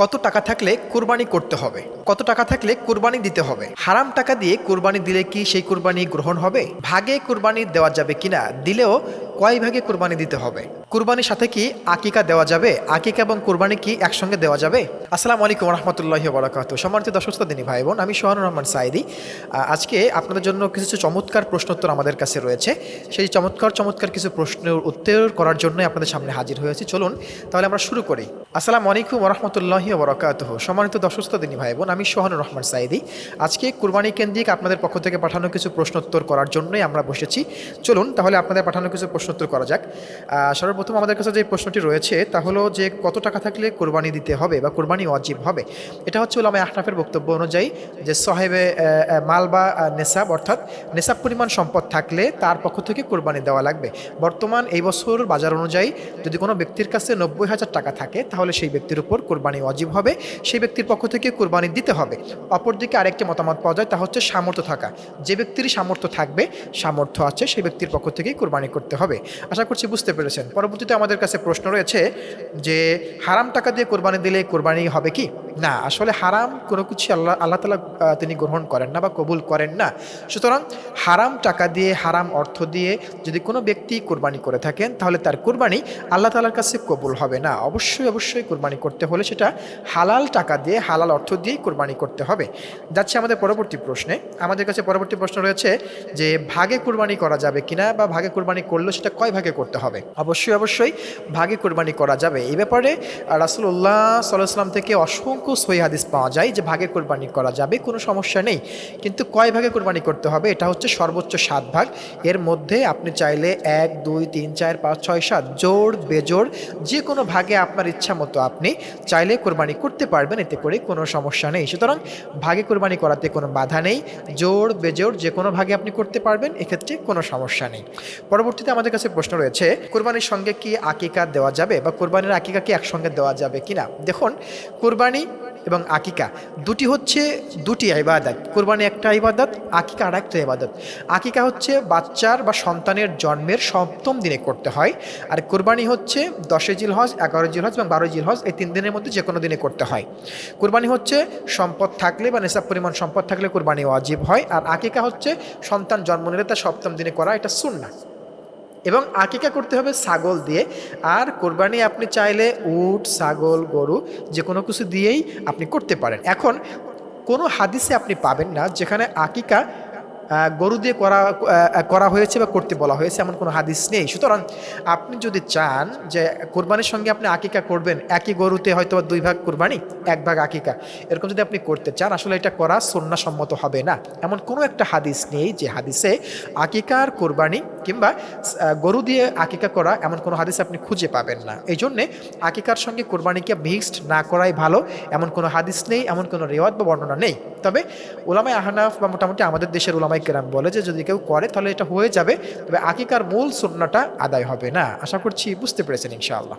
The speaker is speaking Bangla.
কত টাকা থাকলে কুরবানি করতে হবে? কত টাকা থাকলে কুরবানি দিতে হবে? হারাম টাকা দিয়ে কুরবানি দিলে কি সেই কুরবানি গ্রহণ হবে? ভাগে কুরবানি দেওয়া যাবে কিনা? দিলেও কয় ভাগে কুরবানি দিতে হবে? কুরবানির সাথে কি আকিকা দেওয়া যাবে? আকিকা এবং কুরবানি কি একসঙ্গে দেওয়া যাবে? আসসালামু আলাইকুম রহমতুল্লাহি বরাকাত সম্মানিত দর্শক দিনী ভাই বোন আমি সোহানুর রহমান সাইদি আজকে আপনাদের জন্য কিছু কিছু চমৎকার প্রশ্নোত্তর আমাদের কাছে রয়েছে। সেই চমৎকার চমৎকার কিছু প্রশ্নের উত্তর করার জন্যই আপনাদের সামনে হাজির হয়েছি। চলুন তাহলে আমরা শুরু করি। আসসালামু আলাইকুম রহমতুল্লাহি বরাকাত সম্মানিত দর্শক দিনী ভাই বোন আমি সোহানুর রহমান সাইদি আজকে কুরবানি কেন্দ্রিক আপনাদের পক্ষ থেকে পাঠানো কিছু প্রশ্নোত্তর করার জন্যই আমরা বসেছি। চলুন তাহলে আপনাদের পাঠানো কিছু প্রশ্নোত্তর করা যাক। আহ, সর্বপ্রথম আমাদের কাছে যে প্রশ্নটি রয়েছে, তা হলো যে কত টাকা থাকলে কোরবানি দিতে হবে বা কোরবানি অজীব হবে? এটা হচ্ছে ওলামা আহনাফের বক্তব্য অনুযায়ী যে সাহেবে মাল বা নেশাব অর্থাৎ নেশাব পরিমাণ সম্পদ থাকলে তার পক্ষ থেকে কোরবানি দেওয়া লাগবে। বর্তমান এই বছর বাজার অনুযায়ী যদি কোনো ব্যক্তির কাছে নব্বই হাজার টাকা থাকে, তাহলে সেই ব্যক্তির উপর কোরবানি অজীব হবে, সেই ব্যক্তির পক্ষ থেকে কোরবানি দিতে হবে। অপরদিকে আরেকটি মতামত পাওয়া যায়, তা হচ্ছে সামর্থ্য থাকা। যে ব্যক্তির সামর্থ্য থাকবে, সামর্থ্য আছে, সেই ব্যক্তির পক্ষ থেকেই কোরবানি করতে হবে। আশা করছি বুঝতে পেরেছেন। পরবর্তীতে আমাদের কাছে প্রশ্ন রয়েছে যে হারাম টাকা দিয়ে কোরবানি দিলে কোরবানি হবে কি? না, আসলে হারাম কোনো কিছু আল্লাহ আল্লাহ তালা তিনি গ্রহণ করেন না বা কবুল করেন না। সুতরাং হারাম টাকা দিয়ে, হারাম অর্থ দিয়ে যদি কোনো ব্যক্তি কোরবানি করে থাকেন, তাহলে তার কোরবানি আল্লাহ তালার কাছে কবুল হবে না। অবশ্যই অবশ্যই কোরবানি করতে হলে সেটা হালাল টাকা দিয়ে, হালাল অর্থ দিয়েই কোরবানি করতে হবে। যাচ্ছে আমাদের পরবর্তী প্রশ্নে। আমাদের কাছে পরবর্তী প্রশ্ন রয়েছে যে, ভাগে কোরবানি করা যাবে কিনা বা ভাগে কোরবানি করলে সেটা কয় ভাগে করতে হবে? অবশ্যই অবশ্যই ভাগে কোরবানি করা যাবে। এই ব্যাপারে রাসুল্লাহ সাল্লাহাম থেকে অসংখ্য সই হাদিস পাওয়া যায় যে ভাগে কোরবানি করা যাবে, কোনো সমস্যা নেই। কিন্তু কয় ভাগে কোরবানি করতে হবে? এটা হচ্ছে সর্বোচ্চ সাত ভাগ। এর মধ্যে আপনি চাইলে এক, দুই, তিন, চার, পাঁচ, ছয়, সাত, জোড়, বেজোড় যে কোনো ভাগে আপনার ইচ্ছা মতো আপনি চাইলে কোরবানি করতে পারবেন, এতে করে কোনো সমস্যা নেই। সুতরাং ভাগে কোরবানি করাতে কোনো বাধা নেই। জোড়, বেজোড় যে কোনো ভাগে আপনি করতে পারবেন, এক্ষেত্রে কোনো সমস্যা নেই। পরবর্তীতে আমাদের কাছে প্রশ্ন রয়েছে, কোরবানির সঙ্গে কি আকিকা দেওয়া যাবে বা কোরবানির আকিকা কি একসঙ্গে দেওয়া যাবে কিনা? দেখুন, কোরবানি এবং আকিকা। দুটি হচ্ছে দুটি ইবাদত। কোরবানি একটা ইবাদত, আকিকা আর একটা ইবাদত। আকিকা হচ্ছে বাচ্চার বা সন্তানের জন্মের সপ্তম দিনে করতে হয় আর কোরবানি হচ্ছে দশে জিল হজ এগারো জিল হজ এবং বারো জিল হজ এই তিন দিনের মধ্যে যে কোনো দিনে করতে হয়। কোরবানি হচ্ছে সম্পদ থাকলে বা নেশাব পরিমাণ সম্পদ থাকলে কোরবানি ওয়াজিব হয় আর আকিকা হচ্ছে সন্তান জন্ম নিলে তার সপ্তম দিনে করা এটা সুন্না এবং আকিকা করতে হবে ছাগল দিয়ে। আর কোরবানি আপনি চাইলে উট, ছাগল, গরু যে কোনো কিছু দিয়েই আপনি করতে পারেন। এখন কোনো হাদিসে আপনি পাবেন না যেখানে আকিকা গরু দিয়ে করা করা হয়েছে বা করতে বলা হয়েছে এমন কোনো হাদিস নেই। সুতরাং আপনি যদি চান যে কোরবানির সঙ্গে আপনি আকিকা করবেন, একই গরুতে হয়তো দুই ভাগ কোরবানি, এক ভাগ আকিকা, এরকম যদি আপনি করতে চান, আসলে এটা করা সন্ন্যাসম্মত হবে না। এমন কোনো একটা হাদিস নেই যে হাদিসে আকিকার কোরবানি কিংবা গরু দিয়ে আকিকা করা এমন কোনো হাদিস আপনি খুঁজে পাবেন না। এই জন্যে আকিকার সঙ্গে কোরবানিকে মিক্সড না করাই ভালো, এমন কোনো হাদিস নেই, এমন কোনো রেওয়াজ বা বর্ণনা নেই। তবে ওলামাই আহনাফ বা মোটামুটি আমাদের দেশের ওলামাই কেরাম বলে যে যদি কেউ করে, তাহলে এটা হয়ে যাবে। তবে আকিকার মূল সুন্নাটা আদায় হবে না। আশা করছি বুঝতে পেরেছেন ইনশাআল্লাহ।